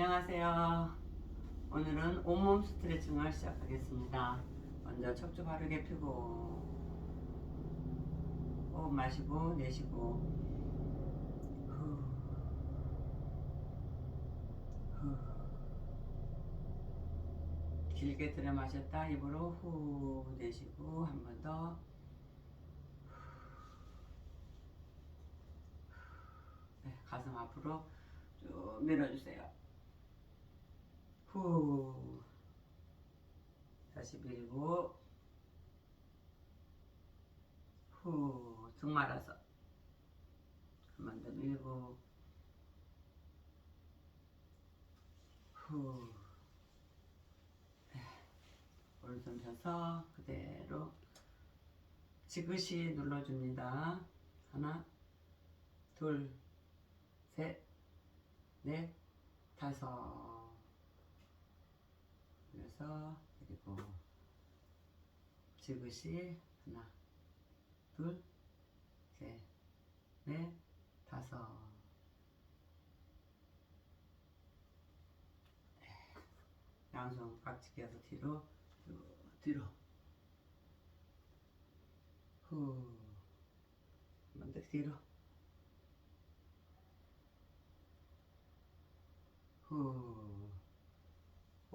안녕하세요. 오늘은 온몸 스트레칭을 시작하겠습니다. 먼저 척추 바르게 펴고 호흡 마시고 내쉬고 후. 후. 길게 들여 마셨다 입으로 후 내쉬고 한 번 더. 네, 가슴 앞으로 쭉 밀어주세요. 후. 다시 밀고. 후. 등 말아서. 한 번 더 밀고. 후. 네. 오른손 펴서 그대로 지그시 눌러줍니다. 하나, 둘, 셋, 넷, 다섯. 그래서 그리고 지그시 하나, 둘, 셋, 넷, 다섯. 양손 깍지 껴서 뒤로, 쭉 뒤로. 후. 더 뒤로. 후.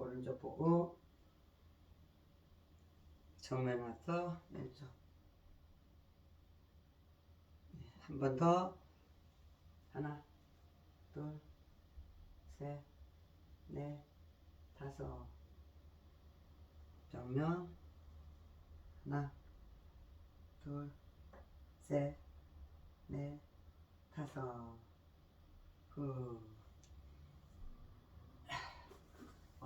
오른쪽 보고 정면 와서 왼쪽. 한 번 더. 하나 둘셋넷 다섯. 정면. 하나 둘셋넷 다섯. 후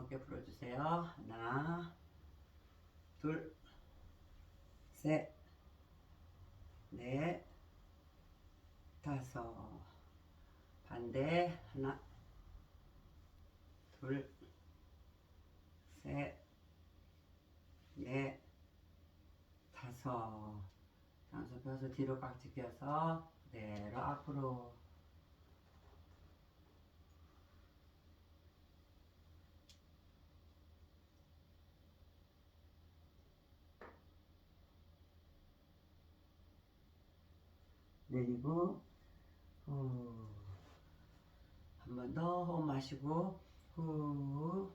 어깨 풀어주세요. 하나, 둘, 셋, 넷, 다섯. 반대 하나, 둘, 셋, 넷, 다섯. 양손 펴서 뒤로 깍지 껴서 그대로 앞으로 내리고 후. 한 번 더 호흡 마시고 후.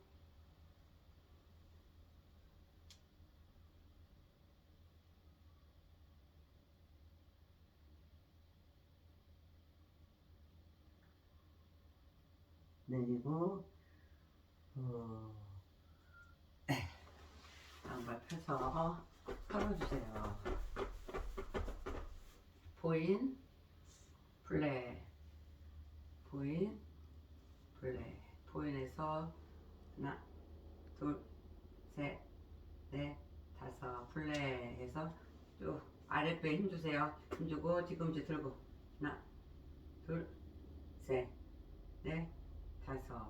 내리고 후. 양발 펴서 털어주세요. 보인 플레 보인 플레. 보인에서 하나 둘셋넷 다섯. 플레해서 쭉 아랫배에 힘주세요. 힘주고 뒤꿈치 들고. 하나 둘셋넷 다섯.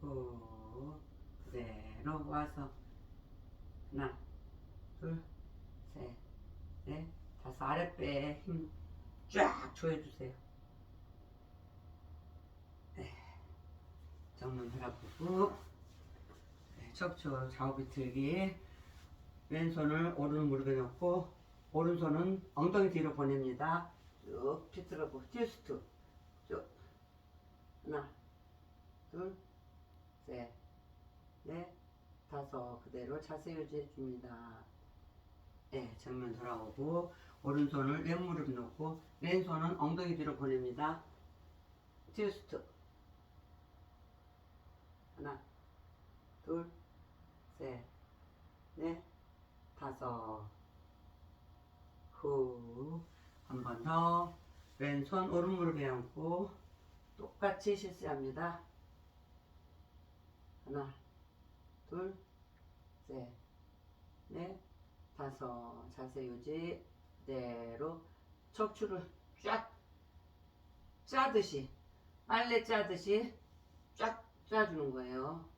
후 그대로 와서 하나 둘셋넷 다섯 아랫배에 힘 쫙 조여주세요. 네. 정면 바라보고 네, 척추 좌우 비틀기 왼손을 오른 무릎에 놓고 오른손은 엉덩이 뒤로 보냅니다. 쭉 비틀어보 튜스트 쭉 하나 둘셋넷 다섯 그대로 자세 유지해 줍니다. 네, 정면 돌아오고 오른손을 왼무릎 놓고 왼손은 엉덩이 뒤로 보냅니다. 트위스트. 하나 둘셋넷 다섯. 후. 한 번 더. 왼손 오른무릎에 얹고 똑같이 실수합니다. 하나 둘셋넷 다섯. 자세 유지 그대로 척추를 쫙 짜듯이 빨래 짜듯이 쫙 짜주는 거예요.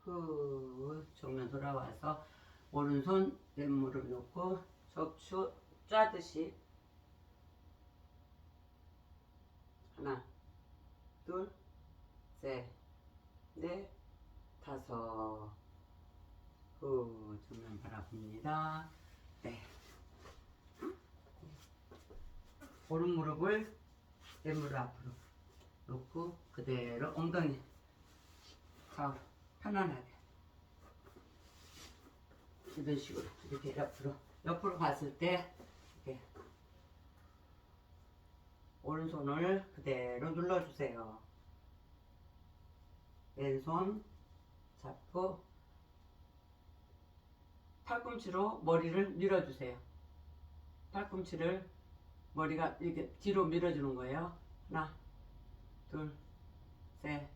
후 정면 돌아와서 오른손 왼무릎 놓고 척추 짜듯이 하나 셋, 넷, 다섯. 후, 정면 바라봅니다. 네. 오른 무릎을 내 무릎 앞으로 놓고 그대로 엉덩이 좌우로 편안하게 이런 식으로 이렇게 옆으로 옆으로 봤을 때 이렇게 오른손을 그대로 눌러주세요. 왼손 잡고 팔꿈치로 머리를 밀어주세요. 팔꿈치를 머리가 이렇게 뒤로 밀어주는 거예요. 하나, 둘, 셋,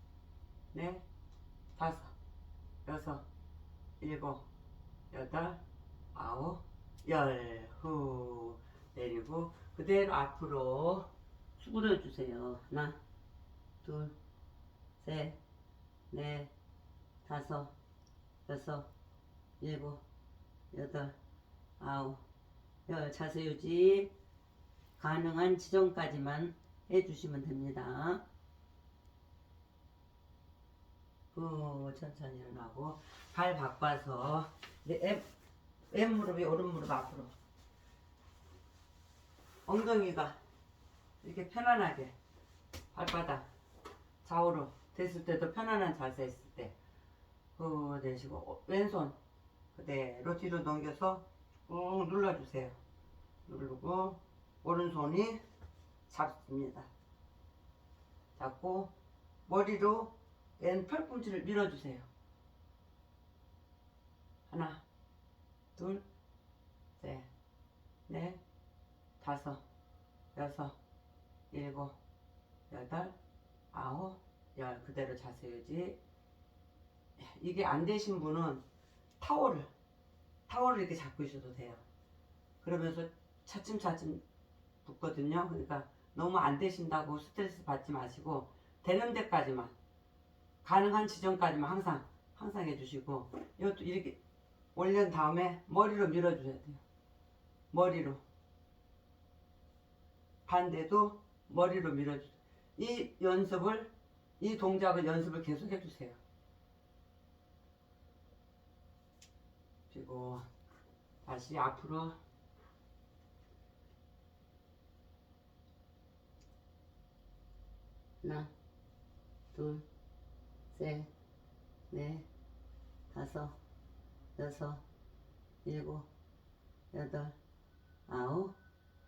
넷, 다섯, 여섯, 일곱, 여덟, 아홉, 열. 후 내리고 그대로 앞으로 수그려 주세요. 하나, 둘, 셋, 넷, 다섯, 여섯, 일곱, 여덟, 아홉, 열. 자세 유지 가능한 지점까지만 해주시면 됩니다. 후 천천히 일어나고 발 바꿔서 내 왼, 왼 무릎이 오른 무릎 앞으로 엉덩이가 이렇게 편안하게 발바닥 좌우로 됐을 때도 편안한 자세 있을 때후 내쉬고 어, 왼손 그대로 뒤로 넘겨서 꾹 눌러주세요. 누르고 오른손이 잡습니다. 잡고 머리로 왼 팔꿈치를 밀어주세요. 하나, 둘, 셋, 넷, 다섯, 여섯, 일곱, 여덟, 아홉, 열 그대로 자세 유지. 이게 안 되신 분은 타월을 타월을 이렇게 잡고 있어도 돼요. 그러면서 차츰차츰 붙거든요. 그러니까 너무 안 되신다고 스트레스 받지 마시고 되는 데까지만 가능한 지점까지만 항상 항상 해주시고 이것도 이렇게 올린 다음에 머리로 밀어줘야 돼요. 머리로 반대도 머리로 밀어주세요. 이 연습을 이 동작을 연습을 계속 해주세요. 그리고 다시 앞으로 하나, 둘, 셋, 넷, 다섯, 여섯, 일곱, 여덟, 아홉,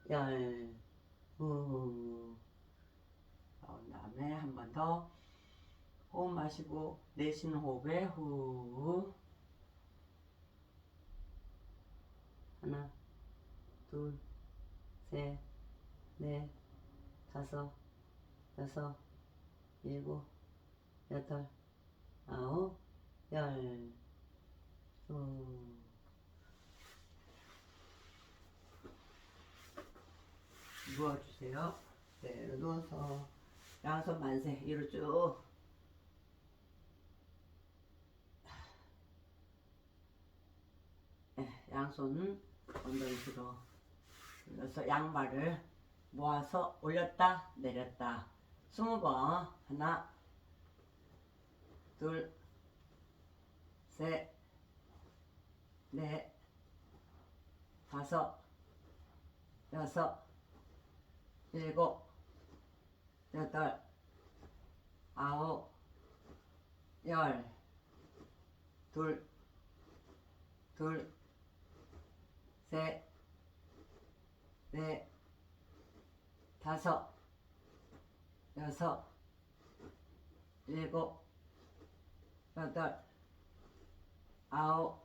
열. 후. 나온 다음에 한 번 더 호흡 마시고 내쉬는 호흡에 후. 하나, 둘, 셋, 넷, 다섯, 여섯, 일곱, 여덟, 아홉, 열. 후. 누워주세요. 네, 누워서 양손 만세 위로 쭉. 네, 양손 엉덩이 뒤로 올려서 양발을 모아서 올렸다 내렸다 스무 번 하나 둘 셋 넷 다섯 여섯 일곱 여덟 아홉 열. 둘, 둘, 셋, 넷, 다섯, 여섯, 일곱, 여덟, 아홉,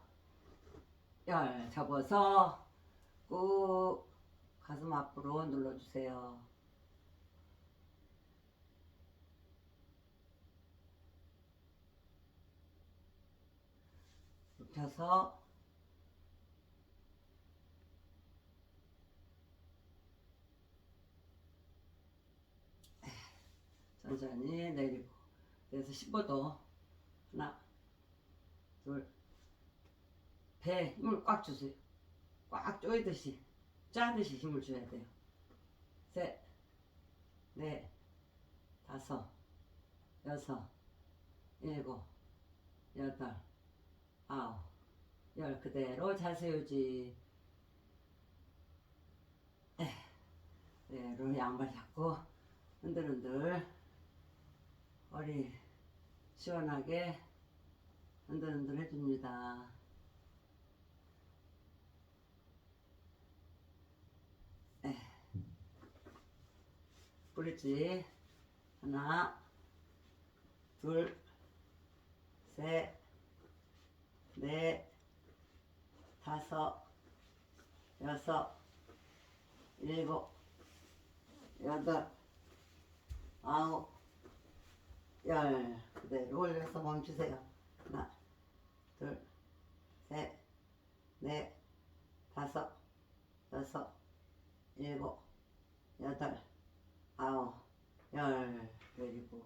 열. 접어서 꾹 가슴 앞으로 눌러주세요. 눕혀서 천천히 내리고. 그래서 15도. 하나 둘배 힘을 꽉 주세요. 꽉 조이듯이 짜듯이 힘을 줘야 돼요. 셋넷 다섯 여섯 일곱, 여덟, 아홉, 열 그대로 자세 유지. 그대로 양발 잡고 흔들흔들 허리 시원하게 흔들흔들 해줍니다. 에. 브릿지 하나 둘 셋, 넷, 다섯, 여섯, 일곱, 여덟, 아홉, 열. 그대로 올려서 멈추세요. 하나, 둘, 셋, 넷, 다섯, 여섯, 일곱, 여덟, 아홉, 열. 그리고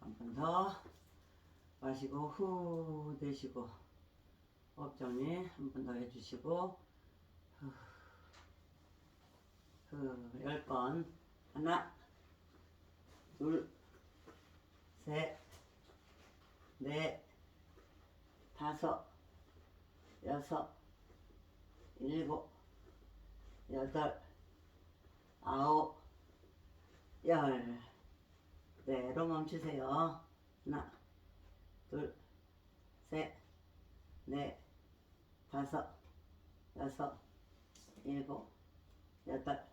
한 번 더. 마시고 후 내쉬고 호흡 정리 한 번 더 해주시고 후열 번 하나 둘 셋 넷 다섯 여섯 일곱 여덟 아홉 열. 그대로 멈추세요. 하나 둘, 셋, 넷, 다섯, 여섯, 일곱, 여덟,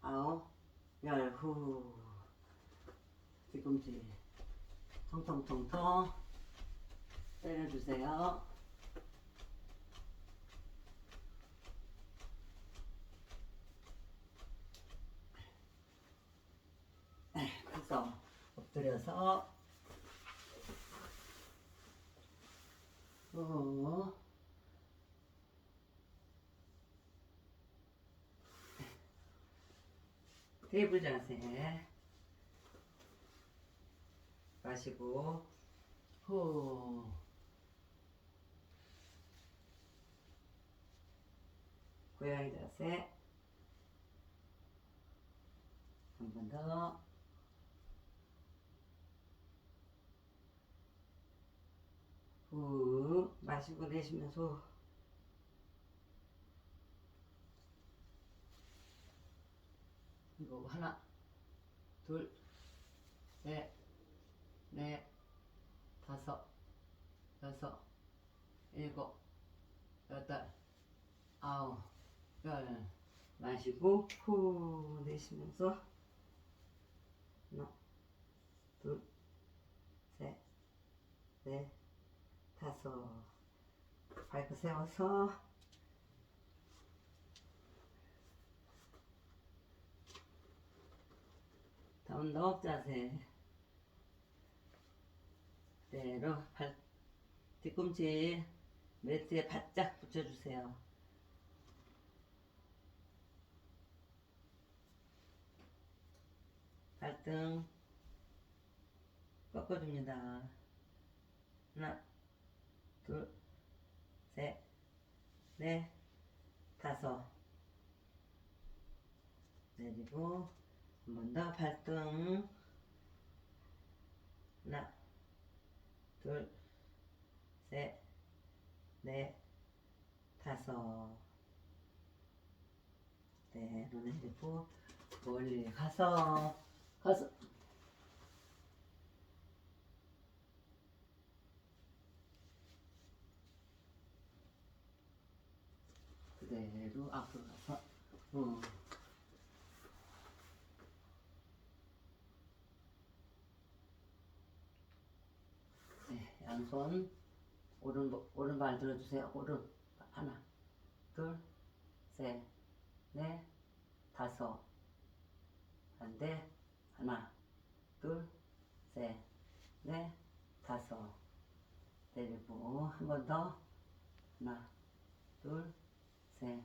아홉, 열, 후. 뒤꿈치 통통통통 때려주세요. 그래서 엎드려서 어. 테이블 자세 마시고. 후. 고양이 자세. 한 번 더. 후. 마시고 내쉬면서 이거 하나 둘 셋 넷 다섯 여섯 일곱 여덟 아홉 열. 마시고 후 내쉬면서 하나 둘 셋 넷 다섯. 발끝 세워서 다운 넉 자세 그대로 발 뒤꿈치 매트에 바짝 붙여주세요. 발등 꺾어줍니다. 하나 둘, 셋, 넷, 다섯. 내리고 한 번 더 발등. 하나, 둘, 셋, 넷, 다섯. 네, 내리고 멀리 가서 가서 그대로 앞으로 가서 어. 네, 양손 오른 오른발 들어주세요. 오른 하나, 둘, 셋, 넷, 다섯. 반대 하나, 둘, 셋, 넷, 다섯. 내리고 한 번 더 하나, 둘. 셋,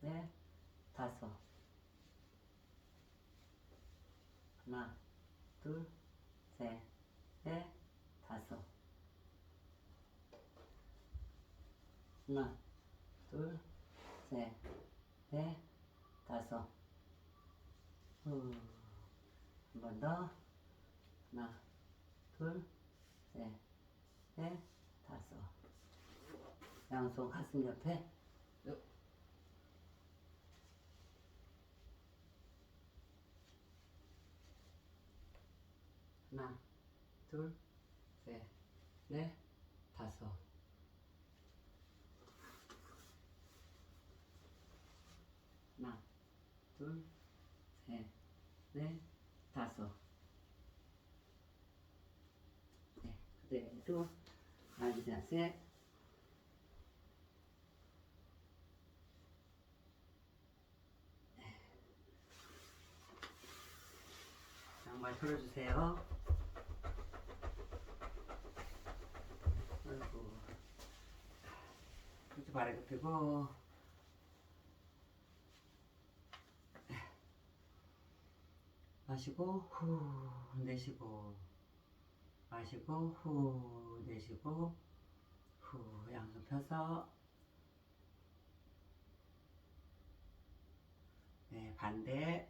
넷, 다섯. 하나, 둘, 셋, 넷, 다섯. 하나, 둘, 셋, 넷, 다섯. 후. 한번 더. 하나, 둘, 셋, 셋, 넷, 다섯. 양손 가슴 옆에. 쭉. 하나, 둘, 셋, 넷, 다섯. 하나, 둘, 셋, 넷, 다섯. 네, 그대로 아기 자세. 양말 털어주세요. 아이고. 그렇게 바르게 펴고. 마시고 후 내쉬고 마시고 후 내쉬고 후 양손 펴서. 네 반대.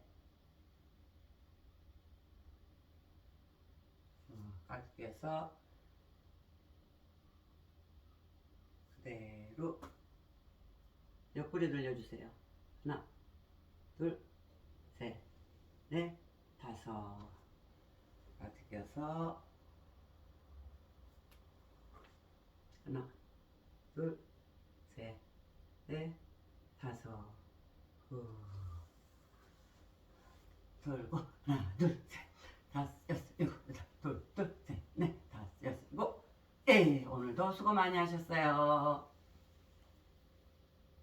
어, 껴서 그대로 옆구리 돌려주세요. 하나 둘 셋 넷 다섯 깍지 껴서 하나, 둘, 셋, 넷, 다섯, 후. 돌고, 하나, 둘, 셋, 다섯, 여섯, 일곱, 여덟, 둘, 둘, 셋, 넷, 다섯, 여섯, 일곱. 예, 오늘도 수고 많이 하셨어요.